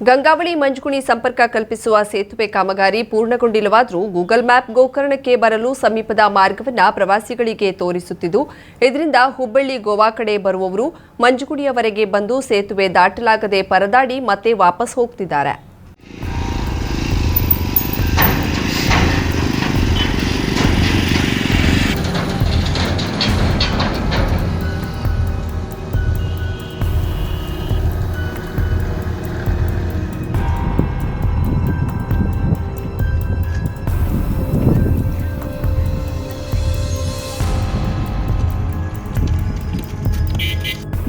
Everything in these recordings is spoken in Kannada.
ಗಂಗಾವಳಿ ಮಂಜುಗುಣಿ ಸಂಪರ್ಕ ಕಲ್ಪಿಸುವ ಸೇತುವೆ ಕಾಮಗಾರಿ ಪೂರ್ಣಗೊಂಡಿಲ್ಲವಾದರೂ ಗೂಗಲ್ ಮ್ಯಾಪ್ ಗೋಕರ್ಣಕ್ಕೆ ಬರಲು ಸಮೀಪದ ಮಾರ್ಗವನ್ನು ಪ್ರವಾಸಿಗಳಿಗೆ ತೋರಿಸುತ್ತಿದ್ದು, ಇದರಿಂದ ಹುಬ್ಬಳ್ಳಿ, ಗೋವಾ ಕಡೆ ಬರುವವರು ಮಂಜುಗುಣಿಯವರೆಗೆ ಬಂದು ಸೇತುವೆ ದಾಟಲಾಗದೆ ಪರದಾಡಿ ಮತ್ತೆ ವಾಪಸ್ ಹೋಗ್ತಿದ್ದಾರೆ.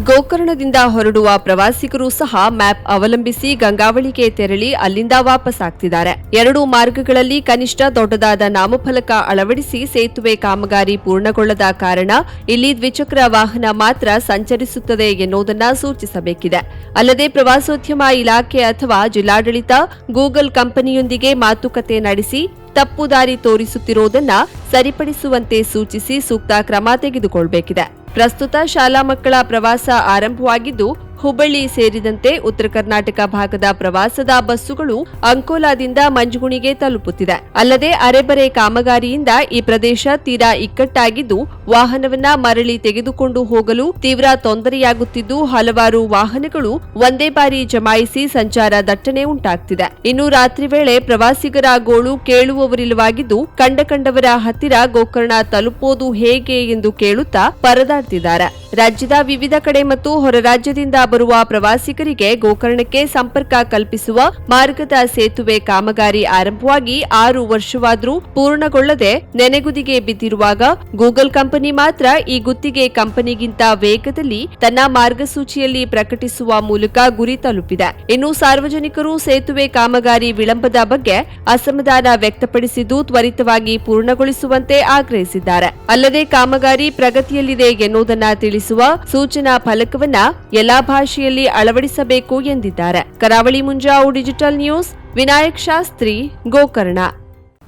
ಗೋಕರ್ಣದಿಂದ ಹೊರಡುವ ಪ್ರವಾಸಿಗರು ಸಹ ಮ್ಯಾಪ್ ಅವಲಂಬಿಸಿ ಗಂಗಾವಳಿಗೆ ತೆರಳಿ ಅಲ್ಲಿಂದ ವಾಪಸ್ ಆಗ್ತಿದ್ದಾರೆ. ಎರಡು ಮಾರ್ಗಗಳಲ್ಲಿ ಕನಿಷ್ಠ ದೊಡ್ಡದಾದ ನಾಮಫಲಕ ಅಳವಡಿಸಿ ಸೇತುವೆ ಕಾಮಗಾರಿ ಪೂರ್ಣಗೊಳ್ಳದ ಕಾರಣ ಇಲ್ಲಿ ದ್ವಿಚಕ್ರ ವಾಹನ ಮಾತ್ರ ಸಂಚರಿಸುತ್ತದೆ ಎನ್ನುವುದನ್ನ ಸೂಚಿಸಬೇಕಿದೆ. ಅಲ್ಲದೆ ಪ್ರವಾಸೋದ್ಯಮ ಇಲಾಖೆ ಅಥವಾ ಜಿಲ್ಲಾಡಳಿತ ಗೂಗಲ್ ಕಂಪನಿಯೊಂದಿಗೆ ಮಾತುಕತೆ ನಡೆಸಿ ತಪ್ಪು ದಾರಿ ತೋರಿಸುತ್ತಿರುವುದನ್ನ ಸರಿಪಡಿಸುವಂತೆ ಸೂಚಿಸಿ ಸೂಕ್ತ ಕ್ರಮ ತೆಗೆದುಕೊಳ್ಳಬೇಕಿದೆ ಪ್ರಸ್ತುತ ಶಾಲಾ ಮಕ್ಕಳ ಪ್ರವಾಸ ಆರಂಭವಾಗಿದ್ದು ಹುಬ್ಬಳ್ಳಿ ಸೇರಿದಂತೆ ಉತ್ತರ ಕರ್ನಾಟಕ ಭಾಗದ ಪ್ರವಾಸದ ಬಸ್ಸುಗಳು ಅಂಕೋಲಾದಿಂದ ಮಂಜುಗುಣಿಗೆ ತಲುಪುತ್ತಿದೆ. ಅಲ್ಲದೆ ಅರೆಬರೆ ಕಾಮಗಾರಿಯಿಂದ ಈ ಪ್ರದೇಶ ತೀರಾ ಇಕ್ಕಟ್ಟಾಗಿದ್ದು, ವಾಹನವನ್ನ ಮರಳಿ ತೆಗೆದುಕೊಂಡು ಹೋಗಲು ತೀವ್ರ ತೊಂದರೆಯಾಗುತ್ತಿದ್ದು, ಹಲವಾರು ವಾಹನಗಳು ಒಂದೇ ಬಾರಿ ಜಮಾಯಿಸಿ ಸಂಚಾರ ದಟ್ಟಣೆ ಉಂಟಾಗ್ತಿದೆ. ಇನ್ನು ರಾತ್ರಿ ವೇಳೆ ಪ್ರವಾಸಿಗರ ಗೋಳು ಕೇಳುವವರಿಲ್ಲವಾಗಿದ್ದು, ಕಂಡ ಕಂಡವರ ಹತ್ತಿರ ಗೋಕರ್ಣ ತಲುಪೋದು ಹೇಗೆ ಎಂದು ಕೇಳುತ್ತಾ ಪರದಾಡ್ತಿದ್ದಾರೆ. ರಾಜ್ಯದ ವಿವಿಧ ಕಡೆ ಮತ್ತು ಹೊರ ರಾಜ್ಯದಿಂದ ಬರುವ ಪ್ರವಾಸಿಗರಿಗೆ ಗೋಕರ್ಣಕ್ಕೆ ಸಂಪರ್ಕ ಕಲ್ಪಿಸುವ ಮಾರ್ಗದ ಸೇತುವೆ ಕಾಮಗಾರಿ ಆರಂಭವಾಗಿ ಆರು ವರ್ಷವಾದರೂ ಪೂರ್ಣಗೊಳ್ಳದೆ ನೆನೆಗುದಿಗೆ ಬಿದ್ದಿರುವಾಗ ಗೂಗಲ್ ಕಂಪನಿ ಮಾತ್ರ ಈ ಗುತ್ತಿಗೆ ಕಂಪನಿಗಿಂತ ವೇಗದಲ್ಲಿ ತನ್ನ ಮಾರ್ಗಸೂಚಿಯಲ್ಲಿ ಪ್ರಕಟಿಸುವ ಮೂಲಕ ಗುರಿ ತಲುಪಿದೆ. ಇನ್ನು ಸಾರ್ವಜನಿಕರು ಸೇತುವೆ ಕಾಮಗಾರಿ ವಿಳಂಬದ ಬಗ್ಗೆ ಅಸಮಾಧಾನ ವ್ಯಕ್ತಪಡಿಸಿದ್ದು ತ್ವರಿತವಾಗಿ ಪೂರ್ಣಗೊಳಿಸುವಂತೆ ಆಗ್ರಹಿಸಿದ್ದಾರೆ. ಅಲ್ಲದೆ ಕಾಮಗಾರಿ ಪ್ರಗತಿಯಲ್ಲಿದೆ ಎನ್ನುವುದನ್ನ ತಿಳಿಸುವ ಸೂಚನಾ ಫಲಕವನ್ನ ಎಲ್ಲಾ ಭಾಷೆಯಲ್ಲಿ ಅಳವಡಿಸಬೇಕು ಎಂದಿದ್ದಾರೆ. Karavali Munjavu digital news, Vinayak Shastri, Gokarna.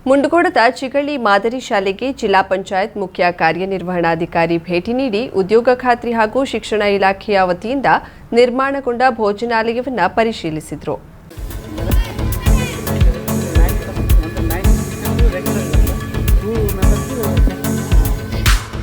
ಮುಂಡಗೋಡದ Chigalli ಮಾದರಿ ಶಾಲೆಗೆ ಜಿಲ್ಲಾ ಪಂಚಾಯತ್ ಮುಖ್ಯ ಕಾರ್ಯನಿರ್ವಹಣಾಧಿಕಾರಿ ಭೇಟಿ ನೀಡಿ ಉದ್ಯೋಗ ಖಾತ್ರಿ ಹಾಗೂ ಶಿಕ್ಷಣ ಇಲಾಖೆಯ ವತಿಯಿಂದ ನಿರ್ಮಾಣಗೊಂಡ ಭೋಜನಾಲಯವನ್ನು ಪರಿಶೀಲಿಸಿದರು.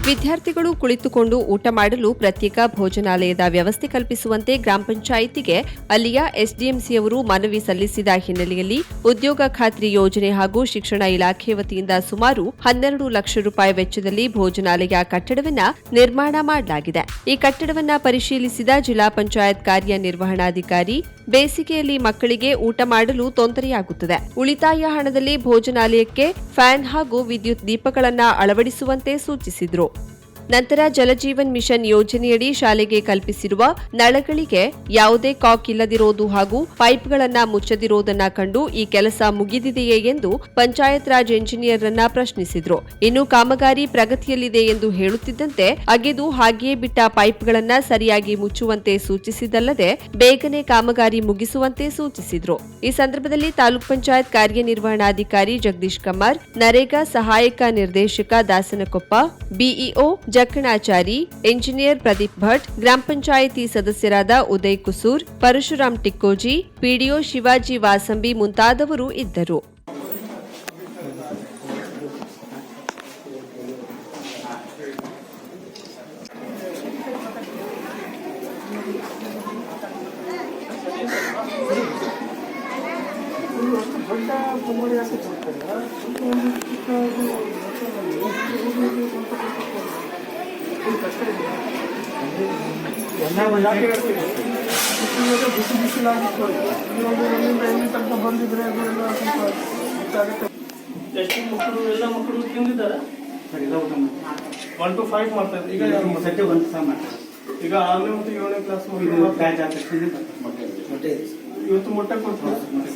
ವಿದ್ಯಾರ್ಥಿಗಳು ಕುಳಿತುಕೊಂಡು ಊಟ ಮಾಡಲು ಪ್ರತ್ಯೇಕ ಭೋಜನಾಲಯದ ವ್ಯವಸ್ಥೆ ಕಲ್ಪಿಸುವಂತೆ ಗ್ರಾಮ ಪಂಚಾಯಿತಿಗೆ ಅಲ್ಲಿಯ ಎಸ್ಡಿಎಂಸಿಯವರು ಮನವಿ ಸಲ್ಲಿಸಿದ ಹಿನ್ನೆಲೆಯಲ್ಲಿ ಉದ್ಯೋಗ ಖಾತ್ರಿ ಯೋಜನೆ ಹಾಗೂ ಶಿಕ್ಷಣ ಇಲಾಖೆ ವತಿಯಿಂದ ಸುಮಾರು ಹನ್ನೆರಡು ಲಕ್ಷ ರೂಪಾಯಿ ವೆಚ್ಚದಲ್ಲಿ ಭೋಜನಾಲಯ ಕಟ್ಟಡವನ್ನ ನಿರ್ಮಾಣ ಮಾಡಲಾಗಿದೆ. ಈ ಕಟ್ಟಡವನ್ನ ಪರಿಶೀಲಿಸಿದ ಜಿಲ್ಲಾ ಪಂಚಾಯತ್ ಕಾರ್ಯನಿರ್ವಹಣಾಧಿಕಾರಿ ಬೇಸಿಗೆಯಲ್ಲಿ ಮಕ್ಕಳಿಗೆ ಊಟ ಮಾಡಲು ತೊಂದರೆಯಾಗುತ್ತದೆ. ಉಳಿತಾಯ ಹಣದಲ್ಲಿ ಭೋಜನಾಲಯಕ್ಕೆ ಫ್ಯಾನ್ ಹಾಗೂ ವಿದ್ಯುತ್ ದೀಪಗಳನ್ನು ಅಳವಡಿಸುವಂತೆ ಸೂಚಿಸಿದ್ರು. ನಂತರ ಜಲಜೀವನ್ ಮಿಷನ್ ಯೋಜನೆಯಡಿ ಶಾಲೆಗೆ ಕಲ್ಪಿಸಿರುವ ನಳಗಳಿಗೆ ಯಾವುದೇ ಕಾಕ್ ಇಲ್ಲದಿರೋದು ಹಾಗೂ ಪೈಪ್ಗಳನ್ನ ಮುಚ್ಚದಿರೋದನ್ನ ಕಂಡು ಈ ಕೆಲಸ ಮುಗಿದಿದೆಯೇ ಎಂದು ಪಂಚಾಯತ್ ರಾಜ್ ಎಂಜಿನಿಯರ್ ಅನ್ನ ಪ್ರಶ್ನಿಸಿದ್ರು. ಇನ್ನು ಕಾಮಗಾರಿ ಪ್ರಗತಿಯಲ್ಲಿದೆ ಎಂದು ಹೇಳುತ್ತಿದ್ದಂತೆ ಅಗೆದು ಹಾಗೆಯೇ ಬಿಟ್ಟ ಪೈಪ್ಗಳನ್ನ ಸರಿಯಾಗಿ ಮುಚ್ಚುವಂತೆ ಸೂಚಿಸಿದಲ್ಲದೆ ಬೇಗನೆ ಕಾಮಗಾರಿ ಮುಗಿಸುವಂತೆ ಸೂಚಿಸಿದ್ರು. ಈ ಸಂದರ್ಭದಲ್ಲಿ ತಾಲೂಕ್ ಪಂಚಾಯತ್ ಕಾರ್ಯನಿರ್ವಹಣಾಧಿಕಾರಿ ಜಗದೀಶ್ ಕಮಾರ್ ನರೇಗಾ ಸಹಾಯಕ ನಿರ್ದೇಶಕ ದಾಸನಕೊಪ್ಪ, ಬಿಇಒ ಜಕ್ಕಣಾಚಾರಿ ಎಂಜಿನಿಯರ್ ಪ್ರದೀಪ್ ಭಟ್ ಗ್ರಾಮ ಪಂಚಾಯಿತಿ ಸದಸ್ಯರಾದ ಉದಯ್ ಕುಸೂರ್ ಪರಶುರಾಮ್ ಟಿಕ್ಕೋಜಿ ಪಿಡಿಒ ಶಿವಾಜಿ ವಾಸಂಬಿ ಮುಂತಾದವರು ಇದ್ದರು ಯಾಕೆ ಹೇಳ್ತೀನಿ ಇವಾಗ ಬಿಸಿ ಬಿಸಿಲಾಗಿತ್ತು ಇವಾಗ ಎಲ್ಲಿಂದ ಎಲ್ಲಿ ತನಕ ಬಂದಿದ್ರೆ ಅದು ಎಲ್ಲ ಸ್ವಲ್ಪ ಗೊತ್ತಾಗುತ್ತೆ ಎಷ್ಟು ಮಕ್ಕಳು ಎಲ್ಲ ಮಕ್ಕಳು ತಿಂದಿದ್ದಾರೆ ಒನ್ ಟು ಫೈವ್ ಮಾಡ್ತಾ ಈಗ ಸದ್ಯ ಒಂದು ಸಹ ಮಾಡ್ತಾರೆ ಈಗ ಆರನೇ ಮತ್ತು ಏಳನೇ ಕ್ಲಾಸ್ ಮಕ್ಕಳು ಬ್ಯಾಚ್ ಆದ ತಕ್ಷಣ ಮೊಟ್ಟೆ ಇವತ್ತು ಮೊಟ್ಟೆ ಕೊಡ್ತಾರೆ